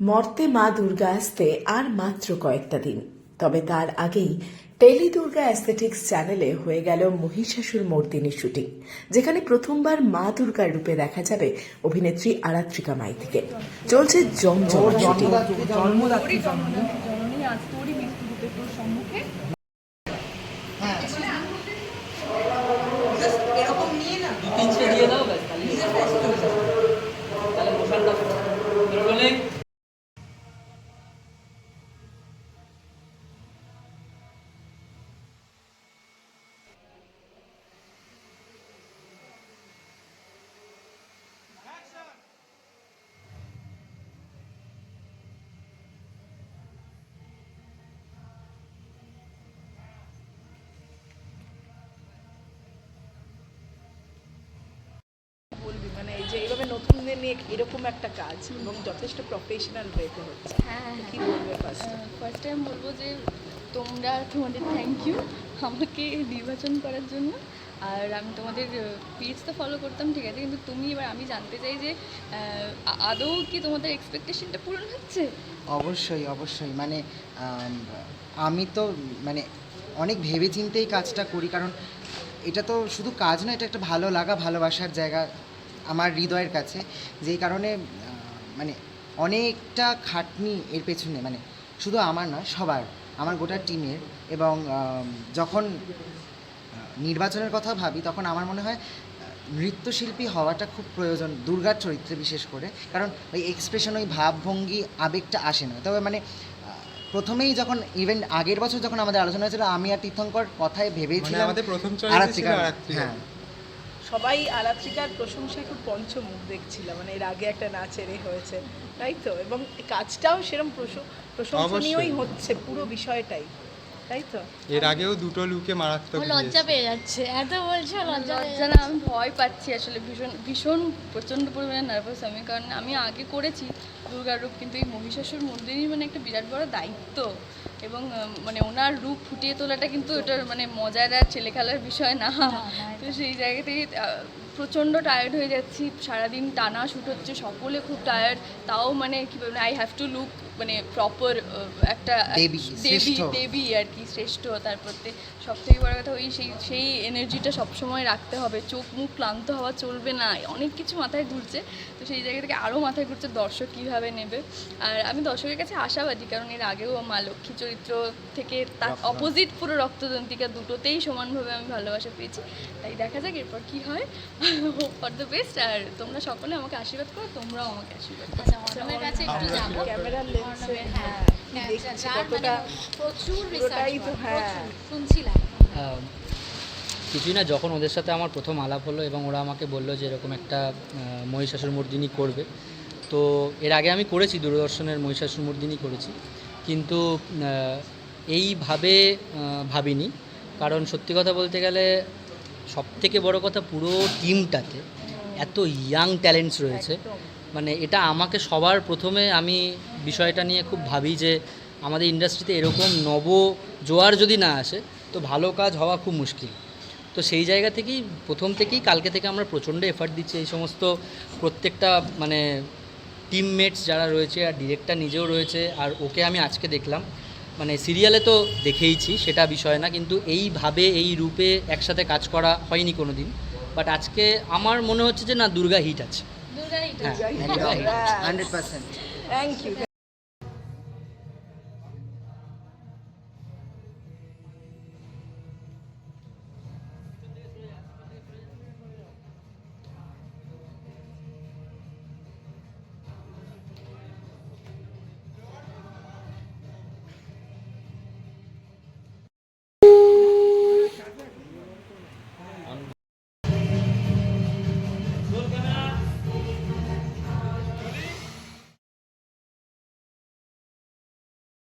মর্তে মা দুর্গা আসতে আর মাত্র কয়েকটা দিন। তবে তার আগেই টেলি দুর্গা অ্যাস্থেটিক্স চ্যানেলে হয়ে গেল মহিষাসুর মর্দিনী শুটিং যেখানে প্রথমবার মা দুর্গার রূপে দেখা যাবে অভিনেত্রী আরাত্রিকা মাইতিকে। চলছে জমজমাট শুটিং। জন্মদাত্রী জননী জননী আজ তোরই মৃত্যু রূপে তোর সম্মুখে এরকম নিয়ে না তিনটে দিয়ে দাও ব্যাস তাহলে নিজের ফেস হয়ে যাবে তাহলে মশালটা রোলে বলবি মানে যে নিয়ে এরকম একটা কাজ এবং যথেষ্ট প্রফেশনাল ওয়েতে হচ্ছে। হ্যাঁ হ্যাঁ। কি বলবে ফার্স্ট ফার্স্ট টাইম বলব যে তোমরা তোমাদের থ্যাংক ইউ আমাকে নির্বাচন করার জন্য। আর আমি তোমাদের পেজ তো ফলো করতাম ঠিক আছে? কিন্তু তুমি এবার আমি জানতে চাই যে আদৌ কি তোমাদের এক্সপেকটেশনটা পূরণ হচ্ছে? অবশ্যই অবশ্যই। মানে আমি তো মানে অনেক ভেবে চিন্তেই কাজটা করি কারণ এটা তো শুধু কাজ না এটা একটা ভালো লাগা ভালোবাসার জায়গা। আমার হৃদয়ের কাছে যেই কারণে মানে অনেকটা খাটনি এর পেছনে মানে শুধু আমার নয় সবার আমার গোটা টিমের এবং যখন নির্বাচনের কথা ভাবি তখন আমার মনে হয় নৃত্যশিল্পী হওয়াটা খুব প্রয়োজন দুর্গার চরিত্রে বিশেষ করে কারণ ওই এক্সপ্রেশন ওই ভাবভঙ্গি আবেগটা আসে না। তবে মানে প্রথমেই যখন ইভেন আগের বছর যখন আমাদের আলোচনা হয়েছিল আমি আর তীর্থঙ্কর কথায় মানে ভেবেছিলাম আমাদের প্রথম। হ্যাঁ। সবাই আরাত্রিকার প্রশংসায় খুব পঞ্চমুখ দেখছিলাম মানে এর আগে একটা নাচের এ হয়েছে তাই তো? এবং কাজটাও সেরকম প্রশ- প্রশংসনীয়ই হচ্ছে পুরো বিষয়টাই তাই তো? এর আগেও দুটো লুকে মারাত্মক লজ্জা পেয়ে যাচ্ছে এত বলছো লজ্জা লজ্জা না আমি ভয় পাচ্ছি আসলে ভীষণ ভীষণ প্রচণ্ড পরিমাণে নার্ভাস আমি কারণ আমি আগে করেছি দুর্গার রূপ কিন্তু এই মহিষাসুর মন্দিরই মানে একটা বিরাট বড় দায়িত্ব। এবং মানে ওনার রূপ ফুটিয়ে তোলাটা কিন্তু ওটার মানে মজার আর ছেলে খেলার বিষয় না। তো সেই জায়গা থেকে প্রচণ্ড টায়ার্ড হয়ে যাচ্ছি। সারাদিন টানা শ্যুট হচ্ছে সকলে খুব টায়ার্ড তাও মানে কী বলব আই হ্যাভ টু লুক মানে প্রপার একটা দেবী, দেবী দেবী আর কি শ্রেষ্ঠ। তারপর সব থেকে বড় কথা ওই সেই সেই এনার্জিটা সবসময় রাখতে হবে। চোখ মুখ ক্লান্ত হওয়া চলবে না। অনেক কিছু মাথায় ঘুরছে। তো সেই জায়গা থেকে আরও মাথায় ঘুরছে দর্শক কীভাবে নেবে। আর আমি দর্শকের কাছে আশাবাদী কারণ এর আগেও মা লক্ষ্মী চরিত্র থেকে তার অপোজিট পুরো রক্তদন্তিকা দুটোতেই সমানভাবে আমি ভালোবাসা পেয়েছি। তাই দেখা যাক এরপর কী হয়। হোপ ফর দ্য বেস্ট আর তোমরা সকলে আমাকে আশীর্বাদ করো তোমরাও আমাকে আশীর্বাদ করো। আচ্ছা অর্ণবের কাছে একটু যাব। ক্যামেরার লেন্সে হ্যাঁ হ্যাঁ, দেখছি মানে কতটা পুরোটাই তো হ্যাঁ। শুনছিলাম। কিছুই না যখন ওদের সাথে আমার প্রথম আলাপ হলো এবং ওরা আমাকে বলল যে এরকম একটা মহিষাসুর মর্দিনী করবে তো এর আগে আমি করেছি দূরদর্শনের মহিষাসুর মর্দিনী করেছি। কিন্তু এইভাবে ভাবিনি। কারণ সত্যি কথা বলতে গেলে সব থেকে বড় কথা পুরো টিমটাতে এত ইয়াং ট্যালেন্টস রয়েছে। মানে এটা আমাকে সবার প্রথমে আমি বিষয়টা নিয়ে খুব ভাবি যে আমাদের ইন্ডাস্ট্রিতে এরকম নব জোয়ার যদি না আসে তো ভালো কাজ হওয়া খুব মুশকিল। তো সেই জায়গা থেকেই প্রথম থেকেই কালকে থেকে আমরা প্রচণ্ড এফার্ট দিচ্ছি এই সমস্ত প্রত্যেকটা মানে টিমমেটস যারা রয়েছে আর ডিরেক্টর নিজেও রয়েছে আর ওকে আমি আজকে দেখলাম। মানে সিরিয়ালে তো দেখেইছি সেটা বিষয় না কিন্তু এইভাবে এই রূপে একসাথে কাজ করা হয়নি কোনো দিন বাট আজকে আমার মনে হচ্ছে যে না দুর্গা হিট আছে। হ্যাঁ। Hundred percent thank you